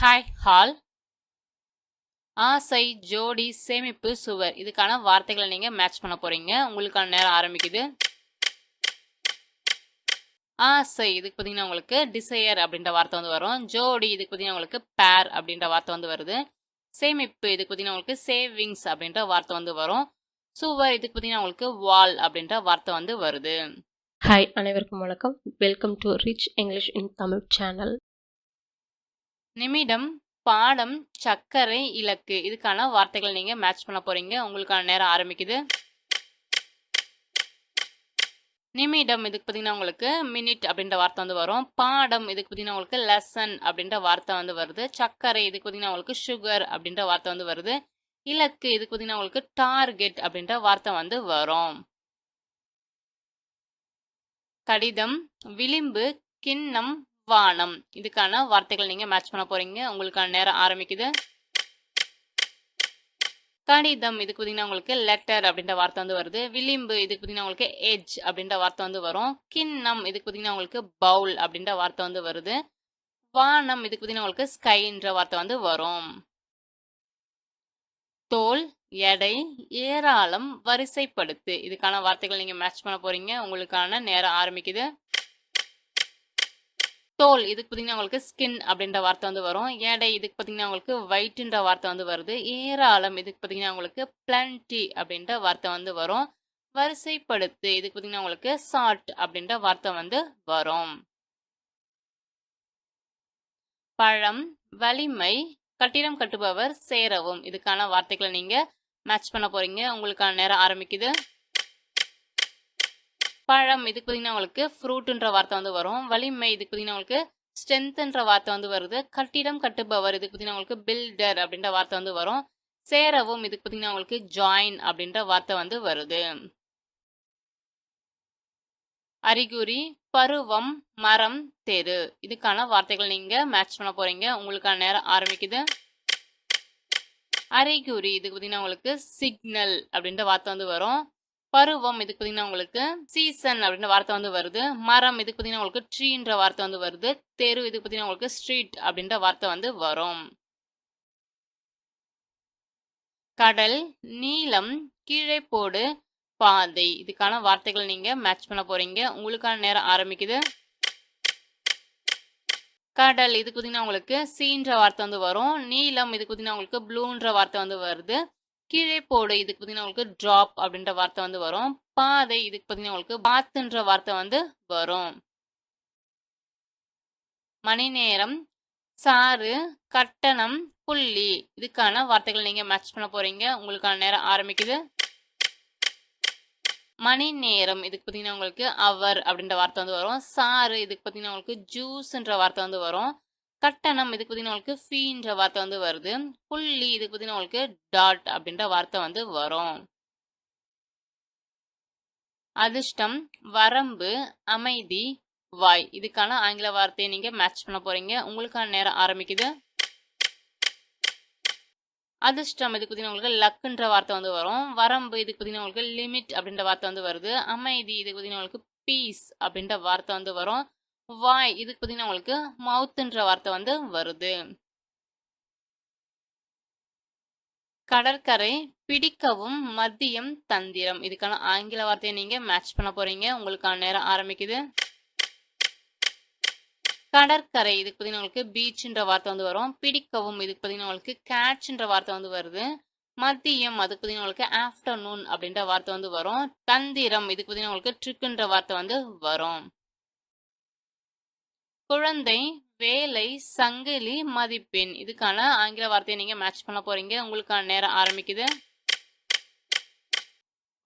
Hi hall ஆசை ஜோடி சேமிப்பு சுவர். இதுக்கான வார்த்தைகளை நீங்கள் மேட்ச் பண்ண போகிறீங்க உங்களுக்கான நேரம் ஆரம்பிக்குது. ஆசை இதுக்கு பார்த்தீங்கன்னா உங்களுக்கு டிசையர் அப்படின்ற வார்த்தை வந்து வரும். ஜோடி இதுக்கு பார்த்தீங்கன்னா உங்களுக்கு பேர் அப்படின்ற வார்த்தை வந்து வருது. சேமிப்பு இதுக்கு பார்த்தீங்கன்னா உங்களுக்கு சேவிங்ஸ் அப்படின்ற வார்த்தை வந்து வரும். சுவர் இதுக்கு பார்த்தீங்கன்னா உங்களுக்கு வால் அப்படின்ற வார்த்தை வந்து வருது. ஹாய் அனைவருக்கும் வணக்கம். Welcome to rich English in Tamil channel நிமிடம் பாடம் சர்க்கரை இலக்கு இதுக்கான வார்த்தைகள் நீங்க மேட்ச் பண்ண போறீங்க. உங்களுக்கான நேரம் ஆரம்பிக்குது. நிமிடம் இதுக்கு பார்த்தீங்கன்னா உங்களுக்கு மினிட் அப்படின்ற வார்த்தை வந்து வரும். பாடம் இதுக்கு பார்த்தீங்கன்னா உங்களுக்கு லெசன் அப்படின்ற வார்த்தை வந்து வருது. சர்க்கரை இதுக்கு பார்த்தீங்கன்னா உங்களுக்கு சுகர் அப்படின்ற வார்த்தை வந்து வருது. இலக்கு இதுக்கு பார்த்தீங்கன்னா உங்களுக்கு டார்கெட் அப்படின்ற வார்த்தை வந்து வரும். கடிதம் விளிம்பு கிண்ணம் வானம். இதுக்கான வார்த்தைகள் நீங்க மேட்ச் பண்ண போறீங்க. உங்களுக்கான நேரம் ஆரம்பிக்குது. கடிதம் இதுக்கு பார்த்தீங்கன்னா உங்களுக்கு லெட்டர் அப்படின்ற வார்த்தை வந்து வருது. விளிம்பு. இதுக்கு பார்த்தீங்கன்னா உங்களுக்கு எஜ் அப்படின்ற வார்த்தை வந்து வரும். கிண்ணம். இதுக்கு பார்த்தீங்கன்னா உங்களுக்கு பவுல் அப்படின்ற வார்த்தை வந்து வருது. வானம். இதுக்கு பார்த்தீங்கன்னா உங்களுக்கு ஸ்கைன்ற வார்த்தை வந்து வரும். தோல் எடை ஏராளம் வரிசைப்படுத்து. இதுக்கான வார்த்தைகள் நீங்க மேட்ச் பண்ண போறீங்க. உங்களுக்கான நேரம் ஆரம்பிக்குது. தோல் இதுக்கு பார்த்தீங்கன்னா உங்களுக்கு ஸ்கின் அப்படின்ற வார்த்தை வந்து வரும். ஏடை இதுக்கு பார்த்தீங்கன்னா உங்களுக்கு ஒயிட்ன்ற வார்த்தை வந்து வருது. ஏராளம் இதுக்கு பார்த்தீங்கன்னா உங்களுக்கு பிளண்டி அப்படின்ற வார்த்தை வந்து வரும். வரிசைப்படுத்து இதுக்கு பார்த்தீங்கன்னா உங்களுக்கு சாட் அப்படின்ற வார்த்தை வந்து வரும். பழம் வலிமை கட்டிடம் கட்டுபவர் சேரவும் இதுக்கான வார்த்தைகளை நீங்க மேட்ச் பண்ண போறீங்க. உங்களுக்கான நேரம் ஆரம்பிக்குது. பழம் இதுக்கு பார்த்தீங்கன்னா உங்களுக்கு ஃப்ரூட்டுன்ற வார்த்தை வந்து வரும். வலிமை இதுக்கு பார்த்தீங்கன்னா உங்களுக்கு ஸ்ட்ரென்த்ன்ற வார்த்தை வந்து வருது. கட்டிடம் கட்டுபவர் இதுக்கு பார்த்தீங்கன்னா உங்களுக்கு பில்டர் அப்படின்ற வார்த்தை வந்து வரும். சேரவும் இதுக்கு பார்த்தீங்கன்னா உங்களுக்கு ஜாயின் அப்படின்ற வார்த்தை வந்து வருது. அறிகுறி பருவம் மரம் தெரு. இதுக்கான வார்த்தைகள் நீங்க மேட்ச் பண்ண போறீங்க. உங்களுக்கான நேரம் ஆரம்பிக்குது. அறிகுறி இதுக்கு பார்த்தீங்கன்னா உங்களுக்கு சிக்னல் அப்படின்ற வார்த்தை வந்து வரும். பருவம் இதுக்கு பார்த்தீங்கன்னா உங்களுக்கு சீசன் அப்படின்ற வார்த்தை வந்து வருது. மரம் இதுக்கு பார்த்தீங்கன்னா உங்களுக்கு ட்ரீன்ற வார்த்தை வந்து வருது. தெரு இதுக்கு பார்த்தீங்கன்னா உங்களுக்கு ஸ்ட்ரீட் அப்படின்ற வார்த்தை வந்து வரும். கடல் நீளம் கீழே போடு பாதை. இதுக்கான வார்த்தைகளை நீங்க மேட்ச் பண்ண போறீங்க. உங்களுக்கான நேரம் ஆரம்பிக்குது. கடல் இதுக்கு பார்த்தீங்கன்னா உங்களுக்கு சீன்ற வார்த்தை வந்து வரும். நீளம் இதுக்கு பார்த்தீங்கன்னா உங்களுக்கு ப்ளூன்ற வார்த்தை வந்து வருது. கீழே போடு இதுக்கு பார்த்தீங்கன்னா உங்களுக்கு ட்ராப் அப்படின்ற வார்த்தை வந்து வரும். பாதை இதுக்கு பார்த்தீங்கன்னா உங்களுக்கு பாத்துன்ற வார்த்தை வந்து வரும். மணி நேரம் சாறு கட்டணம் புள்ளி. இதுக்கான வார்த்தைகள் நீங்க மேட்ச் பண்ண போறீங்க. உங்களுக்கான நேரம் ஆரம்பிக்குது. மணி நேரம் இதுக்கு பார்த்தீங்கன்னா உங்களுக்கு அவர் அப்படின்ற வார்த்தை வந்து வரும். சாறு இதுக்கு பார்த்தீங்கன்னா உங்களுக்கு ஜூஸ்ன்ற வார்த்தை வந்து வரும். கட்டணம் இதுக்கு பார்த்தீங்கன்னா உங்களுக்கு ஃபீன்ற வார்த்தை வந்து வருது. புள்ளி இதுக்கு பார்த்தீங்கன்னா உங்களுக்கு டாட் அப்படின்ற வார்த்தை வந்து வரும். அதிர்ஷ்டம் வரம்பு அமைதி வாய். இதுக்கான ஆங்கில வார்த்தையை நீங்க மேட்ச் பண்ண போறீங்க. உங்களுக்கான நேரம் ஆரம்பிக்குது. அதிர்ஷ்டம் இதுக்கு பார்த்தீங்கன்னா உங்களுக்கு லக்குன்ற வார்த்தை வந்து வரும். வரம்பு இதுக்கு பார்த்தீங்கன்னா உங்களுக்கு லிமிட் அப்படின்ற வார்த்தை வந்து வருது. அமைதி இதுக்கு பார்த்தீங்கன்னா உங்களுக்கு பீஸ் அப்படின்ற வார்த்தை வந்து வரும். வாய் இதுக்கு பார்த்தீங்கன்னா உங்களுக்கு மவுத்துன்ற வார்த்தை வந்து வருது. கடற்கரை பிடிக்கவும் மதியம் தந்திரம். இதுக்கான ஆங்கில வார்த்தையை நீங்க மேட்ச் பண்ண போறீங்க. உங்களுக்கான நேரம் ஆரம்பிக்குது. கடற்கரை இதுக்கு பார்த்தீங்கன்னா உங்களுக்கு பீச்ன்ற வார்த்தை வந்து வரும். பிடிக்கவும் இதுக்கு பார்த்தீங்கன்னா உங்களுக்கு கேட்ச்ன்ற வார்த்தை வந்து வருது. மதியம் அதுக்கு பார்த்தீங்கன்னா உங்களுக்கு ஆஃப்டர்நூன் அப்படின்ற வார்த்தை வந்து வரும். தந்திரம் இதுக்கு பார்த்தீங்கன்னா உங்களுக்கு ட்ரிக்குன்ற வார்த்தை வந்து வரும். குழந்தை வேலை சங்கிலி மதிப்பெண். இதுக்கான ஆங்கில வார்த்தையை நீங்க மேட்ச் பண்ண போறீங்க. உங்களுக்கான நேரம் ஆரம்பிக்குது.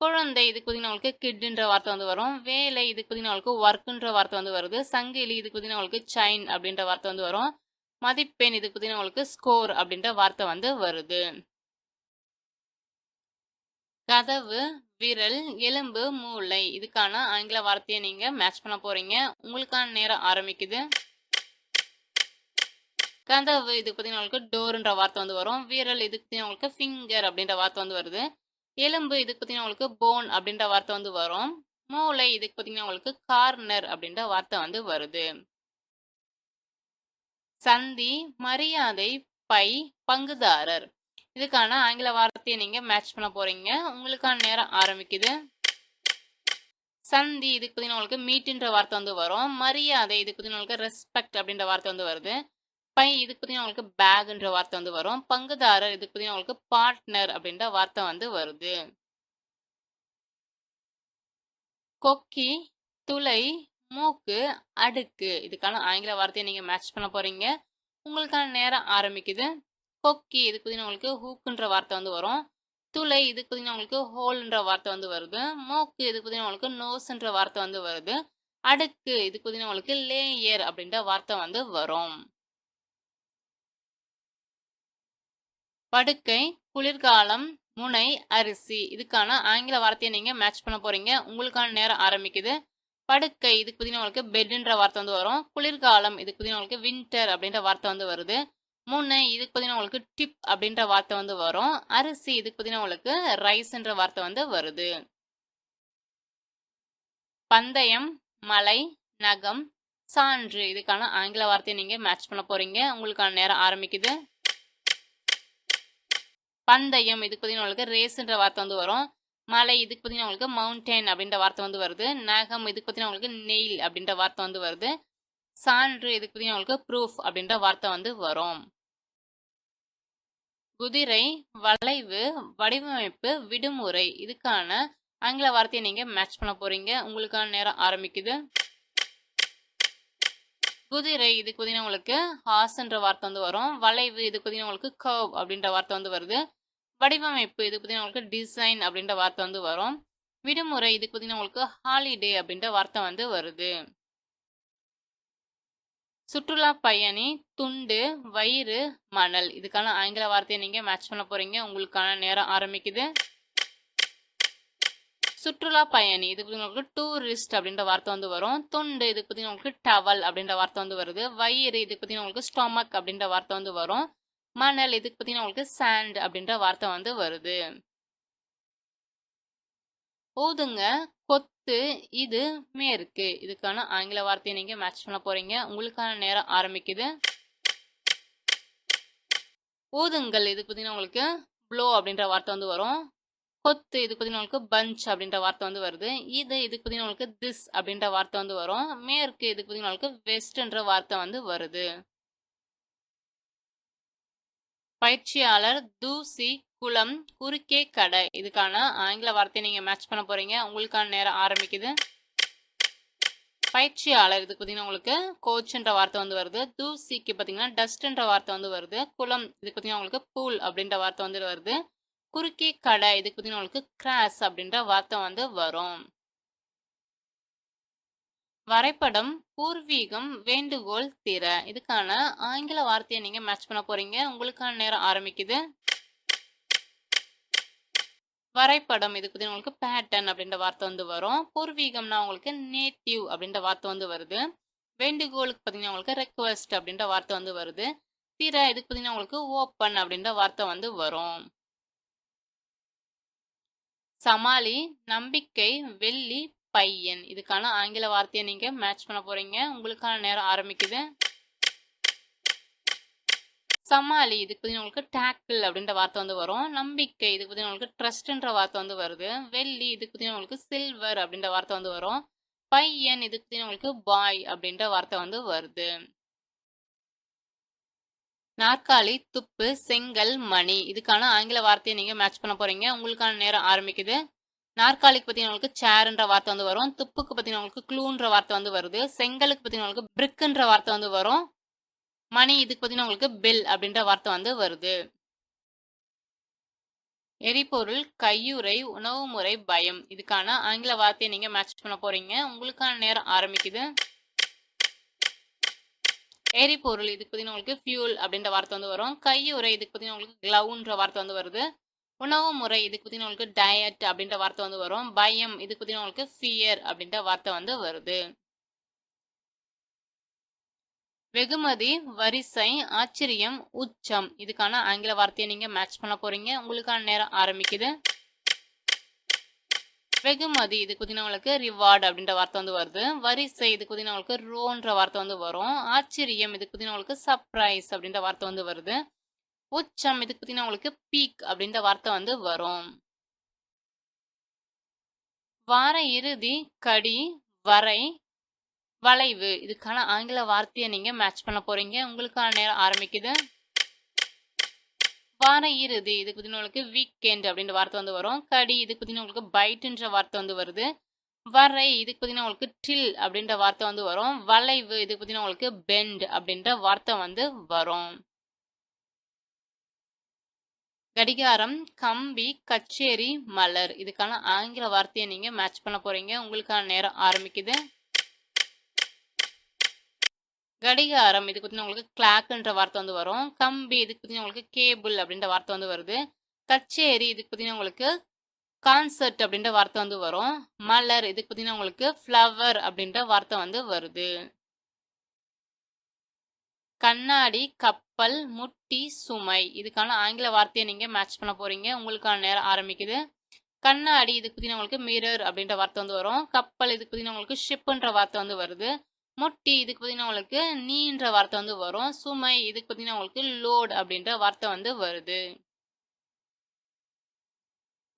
குழந்தை இதுக்கு பார்த்தீங்கன்னா உங்களுக்கு கிட்ன்ற வார்த்தை வந்து வரும். வேலை இதுக்கு பார்த்தீங்கன்னா உங்களுக்கு ஒர்க்குன்ற வார்த்தை வந்து வருது. சங்கிலி இதுக்கு பார்த்தீங்கன்னா உங்களுக்கு சைன் அப்படின்ற வார்த்தை வந்து வரும். மதிப்பெண் இதுக்கு பார்த்தீங்கன்னா உங்களுக்கு ஸ்கோர் அப்படின்ற வார்த்தை வந்து வருது. கதவு விரல் எலும்பு மூளை. இதுக்கான ஆங்கில வார்த்தையை நீங்க மேட்ச் பண்ண போறீங்க. உங்களுக்கான நேரம் ஆரம்பிக்குது. கதவு இதுக்கு பார்த்தீங்கன்னா உங்களுக்கு டோர்ன்ற வார்த்தை வந்து வரும். விரல் இதுக்கு பார்த்தீங்கன்னா உங்களுக்கு ஃபிங்கர் அப்படின்ற வார்த்தை வந்து வருது. எலும்பு இதுக்கு பார்த்தீங்கன்னா உங்களுக்கு போன் அப்படின்ற வார்த்தை வந்து வரும். மூளை இதுக்கு பார்த்தீங்கன்னா உங்களுக்கு கார்னர் அப்படின்ற வார்த்தை வந்து வருது. சந்தி மரியாதை பை பங்குதாரர். இதுக்கான ஆங்கில வார்த்தையை நீங்கள் மேட்ச் பண்ண போகிறீங்க உங்களுக்கான நேரம் ஆரம்பிக்குது. சந்தி இதுக்கு பார்த்தீங்கன்னா உங்களுக்கு மீட்டுன்ற வார்த்தை வந்து வரும். மரியாதை இதுக்கு பார்த்தீங்கன்னா உங்களுக்கு ரெஸ்பெக்ட் அப்படின்ற வார்த்தை வந்து வருது. பை இதுக்கு பார்த்தீங்கன்னா உங்களுக்கு பேக்ன்ற வார்த்தை வந்து வரும். பங்குதாரர் இதுக்கு பார்த்தீங்கன்னா உங்களுக்கு பார்ட்னர் அப்படின்ற வார்த்தை வந்து வருது. கொக்கி துளை மூக்கு அடுக்கு. இதுக்கான ஆங்கில வார்த்தையை நீங்கள் மேட்ச் பண்ண போகிறீங்க உங்களுக்கான நேரம் ஆரம்பிக்குது. கொக்கி இதுக்கு பார்த்தீங்கன்னா உங்களுக்கு ஹூக்குன்ற வார்த்தை வந்து வரும். துளை இதுக்கு பார்த்தீங்கன்னா உங்களுக்கு ஹோல்ன்ற வார்த்தை வந்து வருது. மூக்கு இதுக்கு பார்த்தீங்கன்னா உங்களுக்கு நோஸ்ன்ற வார்த்தை வந்து வருது. அடுக்கு இதுக்கு பார்த்தீங்கன்னா உங்களுக்கு லேயர் அப்படின்ற வார்த்தை வந்து வரும். படுக்கை குளிர்காலம் முனை அரிசி. இதுக்கான ஆங்கில வார்த்தையை நீங்கள் மேட்ச் பண்ண போறீங்க. உங்களுக்கான நேரம் ஆரம்பிக்குது. படுக்கை இதுக்கு பார்த்தீங்கன்னா உங்களுக்கு பெட்ன்ற வார்த்தை வந்து வரும். குளிர்காலம் இதுக்கு பார்த்தீங்கன்னா உங்களுக்கு வின்டர் அப்படின்ற வார்த்தை வந்து வருது. மூணு இதுக்கு பார்த்தீங்கன்னா உங்களுக்கு டிப் அப்படின்ற வார்த்தை வந்து வரும். அரிசி இதுக்கு பார்த்தீங்கன்னா உங்களுக்கு ரைஸ்ன்ற வார்த்தை வந்து வருது. பந்தயம் மலை நகம் சான்று. இதுக்கான ஆங்கில வார்த்தையை நீங்கள் மேட்ச் பண்ண போகிறீங்க உங்களுக்கான நேரம் ஆரம்பிக்குது. பந்தயம் இதுக்கு பார்த்தீங்கன்னா உங்களுக்கு ரேஸ்ன்ற வார்த்தை வந்து வரும். மலை இதுக்கு பார்த்தீங்கன்னா உங்களுக்கு மவுண்டைன் அப்படின்ற வார்த்தை வந்து வருது. நகம் இதுக்கு பார்த்தீங்கன்னா உங்களுக்கு நெயில் அப்படின்ற வார்த்தை வந்து வருது. சான்று இதுக்கு பற்றி உங்களுக்கு ப்ரூஃப் அப்படின்ற வார்த்தை வந்து வரும். குதிரை வளைவு வடிவமைப்பு விடுமுறை. இதுக்கான ஆங்கில வார்த்தையை நீங்கள் மேட்ச் பண்ண போகிறீங்க உங்களுக்கான நேரம் ஆரம்பிக்குது. குதிரை இதுக்கு பார்த்தீங்கன்னா உங்களுக்கு ஹாஸ்ன்ற வார்த்தை வந்து வரும். வளைவு இதுக்கு பார்த்தீங்கன்னா உங்களுக்கு கர்வ் அப்படின்ற வார்த்தை வந்து வருது. வடிவமைப்பு இதுக்கு பார்த்தீங்கன்னா உங்களுக்கு டிசைன் அப்படின்ற வார்த்தை வந்து வரும். விடுமுறை இதுக்கு பார்த்தீங்கன்னா உங்களுக்கு ஹாலிடே அப்படின்ற வார்த்தை வந்து வருது. சுற்றுலா பயணி துண்டு வயிறு மணல். இதுக்கான ஆங்கில வார்த்தையை நீங்கள் மேட்ச் பண்ண போகிறீங்க உங்களுக்கான நேரம் ஆரம்பிக்குது. சுற்றுலா பயணி இதுக்கு உங்களுக்கு டூரிஸ்ட் அப்படின்ற வார்த்தை வந்து வரும். துண்டு இதுக்கு பார்த்தீங்கன்னா உங்களுக்கு டவல் அப்படின்ற வார்த்தை வந்து வருது. வயிறு இதுக்கு பார்த்தீங்கன்னா உங்களுக்கு ஸ்டொமக் அப்படின்ற வார்த்தை வந்து வரும். மணல் இதுக்கு பார்த்தீங்கன்னா உங்களுக்கு சாண்ட் அப்படின்ற வார்த்தை வந்து வருது. ஓதுங்க. கொத்து இது மேற்கு இதுக்கான ஆங்கில வார்த்தையை நீங்கள் மேட்ச் பண்ண போகிறீங்க உங்களுக்கான நேரம் ஆரம்பிக்குது. ஊதுங்கள் இதுக்கு பார்த்தீங்கன்னா உங்களுக்கு ப்ளோ அப்படின்ற வார்த்தை வந்து வரும். கொத்து இதுக்கு பார்த்தீங்கன்னா உங்களுக்கு பஞ்ச் அப்படின்ற வார்த்தை வந்து வருது. இது இதுக்கு பார்த்தீங்கன்னா உங்களுக்கு திஸ் அப்படின்ற வார்த்தை வந்து வரும். மேற்கு இதுக்கு பார்த்தீங்கன்னா உங்களுக்கு வெஸ்ட்ன்ற வார்த்தை வந்து வருது. பயிற்சியாளர் தூசி குளம் குறுக்கே கடை. இதுக்கான ஆங்கில வார்த்தையை நீங்கள் மேட்ச் பண்ண போகிறீங்க உங்களுக்கான நேரம் ஆரம்பிக்குது. பயிற்சியாளர் இதுக்கு பார்த்தீங்கன்னா உங்களுக்கு கோச்ன்ற வார்த்தை வந்து வருது. தூசிக்கு பார்த்தீங்கன்னா டஸ்ட்ன்ற வார்த்தை வந்து வருது. குளம் இதுக்கு பார்த்தீங்கன்னா உங்களுக்கு பூல் அப்படின்ற வார்த்தை வந்து வருது. குறுக்கே கடை இதுக்கு பார்த்தீங்கன்னா உங்களுக்கு கிராஸ் அப்படின்ற வார்த்தை வந்து வரும். வரைபடம் பூர்வீகம் வேண்டுகோள் திற. இதுக்கான ஆங்கில வார்த்தையை நீங்கள் மேட்ச் பண்ண போகிறீங்க உங்களுக்கான நேரம் ஆரம்பிக்குது. வரைபடம் இதுக்கு பார்த்தீங்கன்னா உங்களுக்கு பேட்டர்ன் அப்படின்ற வார்த்தை வந்து வரும். பூர்வீகம்னா உங்களுக்கு நேட்டிவ் அப்படின்ற வார்த்தை வந்து வருது. வேண்டுகோளுக்கு பார்த்தீங்கன்னா உங்களுக்கு ரெக்வஸ்ட் அப்படின்ற வார்த்தை வந்து வருது. திரை இதுக்கு பார்த்தீங்கன்னா உங்களுக்கு ஓப்பன் அப்படின்ற வார்த்தை வந்து வரும். சமாளி நம்பிக்கை வெள்ளி பையன். இதுக்கான ஆங்கில வார்த்தையை நீங்கள் மேட்ச் பண்ண போகிறீங்க உங்களுக்கான நேரம் ஆரம்பிக்குது. சமாளி இதுக்கு பற்றி உங்களுக்கு டேக்கிள் அப்படின்ற வார்த்தை வந்து வரும். நம்பிக்கை இதுக்கு பற்றி உங்களுக்கு ட்ரஸ்ட்ன்ற வார்த்தை வந்து வருது. வெள்ளி இதுக்கு பற்றி உங்களுக்கு சில்வர் அப்படின்ற வார்த்தை வந்து வரும். பையன் இதுக்கு பற்றி உங்களுக்கு பாய் அப்படின்ற வார்த்தை வந்து வருது. நாற்காலி துப்பு செங்கல் மணி. இதுக்கான ஆங்கில வார்த்தையை நீங்கள் மேட்ச் பண்ண போகிறீங்க உங்களுக்கான நேரம் ஆரம்பிக்குது. நாற்காலிக்கு பார்த்தீங்கன்னா உங்களுக்கு சேர்ன்ற வார்த்தை வந்து வரும். துப்புக்கு பார்த்தீங்கன்னா உங்களுக்கு க்ளூன்ற வார்த்தை வந்து வருது. செங்கலுக்கு பார்த்தீங்கன்னா உங்களுக்கு பிரிக்குன்ற வார்த்தை வந்து வரும். மணி இதுக்கு பார்த்தீங்கன்னா உங்களுக்கு பில் அப்படின்ற வார்த்தை வந்து வருது. எரிபொருள் கையுறை உணவு முறை பயம். இதுக்கான ஆங்கில வார்த்தையை நீங்க மேட்ச் பண்ண போறீங்க. உங்களுக்கான நேரம் ஆரம்பிக்குது. எரிபொருள் இதுக்கு பார்த்தீங்கன்னா உங்களுக்கு ஃபியூல் அப்படின்ற வார்த்தை வந்து வரும். கையுறை இதுக்கு பார்த்தீங்கன்னா உங்களுக்கு க்ளவுன்ற வார்த்தை வந்து வருது. உணவு முறை இதுக்கு பார்த்தீங்கன்னா உங்களுக்கு டயட் அப்படின்ற வார்த்தை வந்து வரும். பயம் இதுக்கு பார்த்தீங்கன்னா உங்களுக்கு ஃபியர் அப்படின்ற வார்த்தை வந்து வருது. வெகுமதி வரிசை ஆச்சரியம் உச்சம். இதுக்கான ஆங்கில வார்த்தையை நீங்க மேட்ச் பண்ண போறீங்க. உங்களுக்கான நேரம் ஆரம்பிக்குது. வெகுமதி இது குதினவங்களுக்கு ரிவார்டு அப்படின்ற வார்த்தை வந்து வருது. வரிசை இதுக்கு குதினவங்களுக்கு ரோன்ற வார்த்தை வந்து வரும். ஆச்சரியம் இதுக்கு குதினவங்களுக்கு உங்களுக்கு சர்ப்ரைஸ் அப்படின்ற வார்த்தை வந்து வருது. உச்சம் இதுக்கு பார்த்தீங்கன்னா உங்களுக்கு பீக் அப்படின்ற வார்த்தை வந்து வரும். வார இறுதி கடி வரை வளைவு. இதுக்கான ஆங்கில வார்த்தையை நீங்கள் மேட்ச் பண்ண போகிறீங்க உங்களுக்கான நேரம் ஆரம்பிக்குது. வார இறுதி. இதுக்கு பற்றி உங்களுக்கு வீக்கெண்ட் அப்படின்ற வார்த்தை வந்து வரும். கடி இதுக்கு பார்த்தீங்கன்னா உங்களுக்கு பைட்டுன்ற வார்த்தை வந்து வருது. வரை இதுக்கு பற்றின உங்களுக்கு டில் அப்படின்ற வார்த்தை வந்து வரும். வளைவு இதுக்கு பற்றின உங்களுக்கு பெண்ட் அப்படின்ற வார்த்தை வந்து வரும். கடிகாரம் கம்பி கச்சேரி மலர். இதுக்கான ஆங்கில வார்த்தையை நீங்கள் மேட்ச் பண்ண போகிறீங்க உங்களுக்கான நேரம் ஆரம்பிக்குது. கடிகாரம் இதுக்கு பற்றி உங்களுக்கு கிளாக்குன்ற வார்த்தை வந்து வரும். கம்பி இதுக்கு பற்றி உங்களுக்கு கேபிள் அப்படின்ற வார்த்தை வந்து வருது. கச்சேரி இதுக்கு பத்தி உங்களுக்கு கான்சர்ட் அப்படின்ற வார்த்தை வந்து வரும். மலர் இதுக்கு பற்றின உங்களுக்கு ஃப்ளவர் அப்படின்ற வார்த்தை வந்து வருது. கண்ணாடி கப்பல் முட்டி சுமை. இதுக்கான ஆங்கில வார்த்தையை நீங்கள் மேட்ச் பண்ண போறீங்க. உங்களுக்கான நேரம் ஆரம்பிக்குது. கண்ணாடி இதுக்கு பற்றின உங்களுக்கு மிரர் அப்படின்ற வார்த்தை வந்து வரும். கப்பல் இதுக்கு பத்தி உங்களுக்கு ஷிப்புன்ற வார்த்தை வந்து வருது. முட்டி இதுக்கு பார்த்தீங்கன்னா உங்களுக்கு நீன்ற வார்த்தை வந்து வரும். சுமை இதுக்கு பார்த்தீங்கன்னா உங்களுக்கு லோட் அப்படின்ற வார்த்தை வந்து வருது.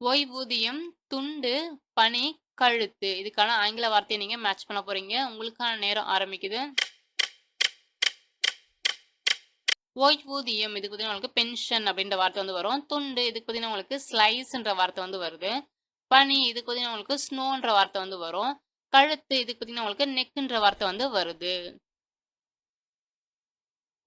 ஓய்வூதியம் துண்டு பனி கழுத்து. இதுக்கான ஆங்கில வார்த்தையை நீங்கள் மேட்ச் பண்ண போகிறீங்க உங்களுக்கான நேரம் ஆரம்பிக்குது. ஓய்வூதியம் இதுக்கு பார்த்தீங்கன்னா உங்களுக்கு பென்ஷன் அப்படின்ற வார்த்தை வந்து வரும். துண்டு இதுக்கு பார்த்தீங்கன்னா உங்களுக்கு ஸ்லைஸ்ன்ற வார்த்தை வந்து வருது. பனி இதுக்கு பார்த்தீங்கன்னா உங்களுக்கு ஸ்னோன்ற வார்த்தை வந்து வரும். கழுத்து இதுக்கு பார்த்தீங்கன்னா உங்களுக்கு நெக்குன்ற வார்த்தை வந்து வருது.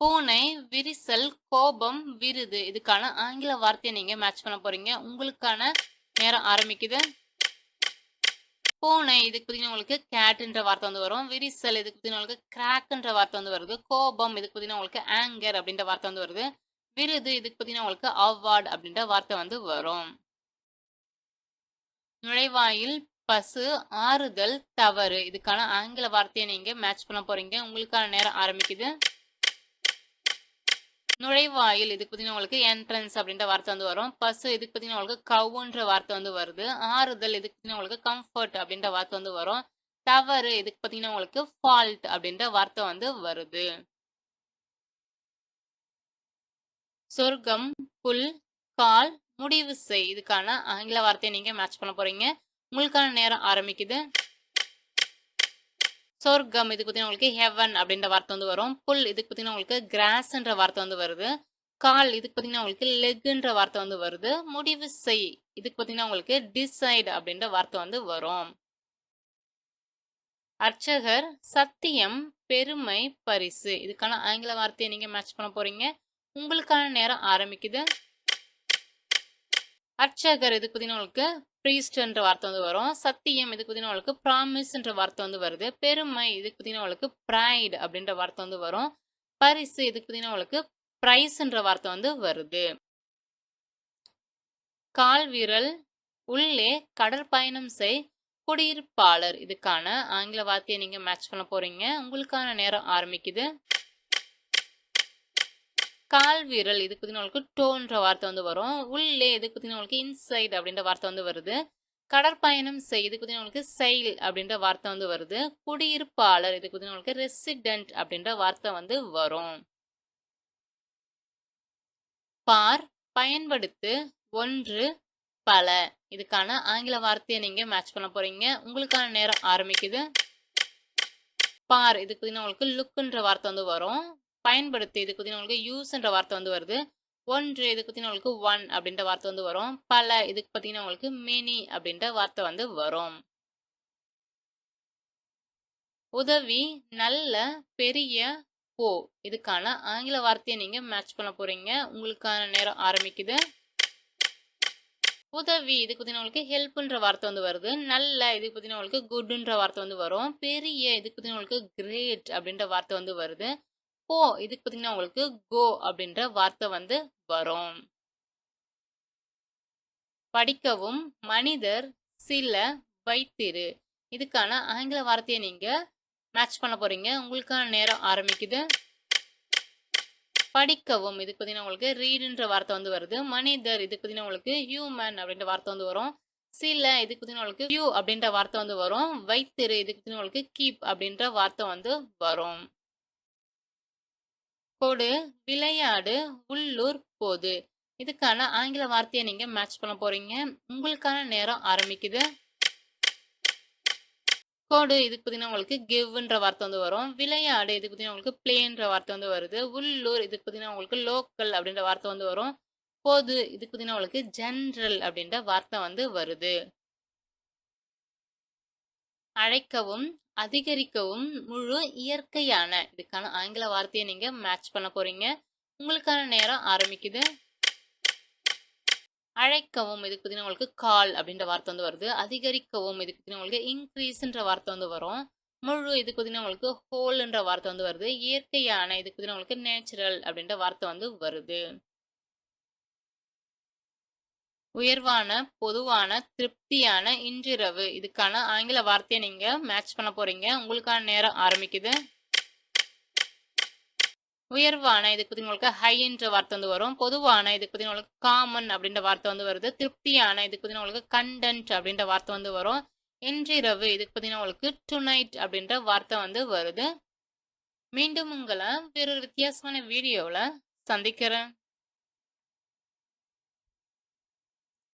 பூனை விரிசல் கோபம் விருது. இதுக்கான ஆங்கில வார்த்தையை நீங்க மேட்ச் பண்ண போறீங்க. உங்களுக்கான நேரம் ஆரம்பிக்குது. பூனை இதுக்கு பார்த்தீங்கன்னா உங்களுக்கு கேட்ன்ற வார்த்தை வந்து வரும். விரிசல் இதுக்கு பார்த்தீங்கன்னா உங்களுக்கு கிராக்ன்ற வார்த்தை வந்து வருது. கோபம் இதுக்கு பார்த்தீங்கன்னா உங்களுக்கு ஆங்கர் அப்படின்ற வார்த்தை வந்து வருது. விருது இதுக்கு பார்த்தீங்கன்னா உங்களுக்கு அவார்டு அப்படின்ற வார்த்தை வந்து வரும். நுழைவாயில் பசு ஆறுதல் தவறு. இதுக்கான ஆங்கில வார்த்தையை நீங்க மேட்ச் பண்ண போறீங்க. உங்களுக்கான நேரம் ஆரம்பிக்குது. நுழைவாயில் இதுக்கு பார்த்தீங்கன்னா உங்களுக்கு என்ட்ரன்ஸ் அப்படின்ற வார்த்தை வந்து வரும். பசு இதுக்கு பார்த்தீங்கன்னா உங்களுக்கு கவுன்ற வார்த்தை வந்து வருது. ஆறுதல் இதுக்கு பார்த்தீங்கன்னா உங்களுக்கு கம்ஃபர்ட் அப்படின்ற வார்த்தை வந்து வரும். தவறு இதுக்கு பார்த்தீங்கன்னா உங்களுக்கு ஃபால்ட் அப்படின்ற வார்த்தை வந்து வருது. சொர்க்கம் புல் கால் முடிவு செய். இதுக்கான ஆங்கில வார்த்தையை நீங்க மேட்ச் பண்ண போறீங்க. உங்களுக்கான நேரம் ஆரம்பிக்குது. சொர்க்கம் இதுக்கு பார்த்தீங்கன்னா உங்களுக்கு ஹெவன் அப்படின்ற வார்த்தை வந்து வரும். புல் இதுக்கு பார்த்தீங்கன்னா உங்களுக்கு கிராஸ்ன்ற வார்த்தை வந்து வருது. கால் இதுக்கு பார்த்தீங்கன்னா உங்களுக்கு லெக்குன்ற வார்த்தை வந்து வருது. முடிவு செய் இதுக்கு பார்த்தீங்கன்னா உங்களுக்கு டிசைட் அப்படின்ற வார்த்தை வந்து வரும். அர்ச்சகர் சத்தியம் பெருமை பரிசு. இதுக்கான ஆங்கில வார்த்தையை நீங்கள் மேட்ச் பண்ண போறீங்க. உங்களுக்கான நேரம் ஆரம்பிக்குது. அர்ச்சகர் இதுக்கு பார்த்தீங்கன்னா உங்களுக்கு ப்ரீஸ்ட்ன்ற வார்த்தை வந்து வரும். சத்தியம் இதுக்கு பார்த்தீங்கன்னா அவளுக்கு ப்ராமிஸ்ன்ற வார்த்தை வந்து வருது. பெருமை இதுக்கு பார்த்தீங்கன்னா அவளுக்கு ப்ரைட் அப்படின்ற வார்த்தை வந்து வரும். பரிசு இதுக்கு பார்த்தீங்கன்னா அவளுக்கு ப்ரைஸ்ன்ற வார்த்தை வந்து வருது. கால் விரல் உள்ளே கடற்பயணம் செய் குடியிருப்பாளர். இதுக்கான ஆங்கில வார்த்தையை நீங்க மேட்ச் பண்ண போறீங்க. உங்களுக்கான நேரம் ஆரம்பிக்குது. கால் விரல் இதுக்கு பார்த்தீங்கன்னா உங்களுக்கு டோன்ற வார்த்தை வந்து வரும். உள்ளே இதுக்கு பார்த்தீங்கன்னா உங்களுக்கு இன்சைட் அப்படின்ற வார்த்தை வந்து வருது. கடற்பயணம் செய் இதுக்கு பார்த்தீங்கன்னா உங்களுக்கு செயல் அப்படின்ற வார்த்தை வந்து வருது. குடியிருப்பாளர் இதுக்கு பார்த்தீங்கன்னா உங்களுக்கு ரெசிடென்ட் அப்படின்ற வார்த்தை வந்து வரும். பார் பயன்படுத்து ஒன்று பல. இதுக்கான ஆங்கில வார்த்தையை நீங்க மேட்ச் பண்ண போறீங்க. உங்களுக்கான நேரம் ஆரம்பிக்குது. பார் இதுக்கு பார்த்தீங்கன்னா உங்களுக்கு லுக்குன்ற வார்த்தை வந்து வரும். பயன்படுத்து. இதுக்கு பார்த்தீங்கன்னா உங்களுக்கு யூஸ்ன்ற வார்த்தை வந்து வருது. ஒன்று இதுக்கு பார்த்தீங்கன்னா உங்களுக்கு ஒன் அப்படின்ற வார்த்தை வந்து வரும். பல இதுக்கு பார்த்தீங்கன்னா உங்களுக்கு மெனி அப்படின்ற வார்த்தை வந்து வரும். உதவி நல்ல பெரிய போ இதுக்கான ஆங்கில வார்த்தையை நீங்க மேட்ச் பண்ண போறீங்க. உங்களுக்கான நேரம் ஆரம்பிக்குது. உதவி இதுக்கு பார்த்தீங்கன்னா உங்களுக்கு ஹெல்ப்ன்ற வார்த்தை வந்து வருது. நல்ல இதுக்கு பார்த்தீங்கன்னா உங்களுக்கு குட்ன்ற வார்த்தை வந்து வரும். பெரிய இதுக்கு பார்த்தீங்கன்னா உங்களுக்கு கிரேட் அப்படின்ற வார்த்தை வந்து வருது. போ இதுக்கு பார்த்தீங்கன்னா உங்களுக்கு கோ அப்படின்ற வார்த்தை வந்து வரும். படிக்கவும் மனிதர் சில வைத்திரு. இதுக்கான ஆங்கில வார்த்தையை நீங்க மேட்ச் பண்ண போறீங்க. உங்களுக்கான நேரம் ஆரம்பிக்குது. படிக்கவும் இதுக்கு பார்த்தீங்கன்னா உங்களுக்கு ரீடுன்ற வார்த்தை வந்து வருது. மனிதர் இதுக்கு பார்த்தீங்கன்னா உங்களுக்கு ஹியூமன் அப்படின்ற வார்த்தை வந்து வரும். சில இதுக்கு பார்த்தீங்கன்னா உங்களுக்கு வியூ அப்படின்ற வார்த்தை வந்து வரும். வைத்திரு இதுக்கு பார்த்தீங்கன்னா உங்களுக்கு கீப் அப்படின்ற வார்த்தை வந்து வரும். கொடு விளையாடு உள்ளூர் போது. இதுக்கான ஆங்கில வார்த்தையை நீங்க மேட்ச் பண்ண போறீங்க. உங்களுக்கான நேரம் ஆரம்பிக்குது. கோடு இதுக்கு பார்த்தீங்கன்னா உங்களுக்கு கிவ்ன்ற வார்த்தை வந்து வரும். விளையாடு இதுக்கு பார்த்தீங்கன்னா உங்களுக்கு பிளேன்ற வார்த்தை வந்து வருது. உள்ளூர் இதுக்கு பார்த்தீங்கன்னா உங்களுக்கு லோக்கல் அப்படின்ற வார்த்தை வந்து வரும். பொது இதுக்கு பார்த்தீங்கன்னா உங்களுக்கு ஜென்ரல் அப்படின்ற வார்த்தை வந்து வருது. அழைக்கவும் அதிகரிக்கவும் முழு இயற்கையான இதுக்கான ஆங்கில வார்த்தையை நீங்க மேட்ச் பண்ண போறீங்க. உங்களுக்கான நேரம் ஆரம்பிக்குது. அழைக்கவும் இதுக்கு பார்த்தீங்கன்னா உங்களுக்கு கால் அப்படின்ற வார்த்தை வந்து வருது. அதிகரிக்கவும் இதுக்கு பார்த்தீங்கன்னா உங்களுக்கு இன்க்ரீஸ்ன்ற வார்த்தை வந்து வரும். முழு இதுக்கு பார்த்தீங்கன்னா உங்களுக்கு ஹோல்ன்ற வார்த்தை வந்து வருது. இயற்கையான இதுக்கு பார்த்தீங்கன்னா உங்களுக்கு நேச்சுரல் அப்படின்ற வார்த்தை வந்து வருது. உயர்வான பொதுவான திருப்தியான இன்றிரவு. இதுக்கான ஆங்கில வார்த்தையை நீங்க மேட்ச் பண்ண போறீங்க. உங்களுக்கான நேரம் ஆரம்பிக்குது. உயர்வான இதுக்கு பத்தி உங்களுக்கு ஹைன்ற வார்த்தை வந்து வரும். பொதுவான இதுக்கு பத்தி உங்களுக்கு காமன் அப்படின்ற வார்த்தை வந்து வருது. திருப்தியான இதுக்கு பத்தி உங்களுக்கு கண்டென்ட் அப்படின்ற வார்த்தை வந்து வரும். இன்றிரவு இதுக்கு பார்த்தீங்கன்னா உங்களுக்கு டுநைட் அப்படின்ற வார்த்தை வந்து வருது. மீண்டும் உங்களை வேறு வித்தியாசமான வீடியோவில் சந்திக்கிறேன்.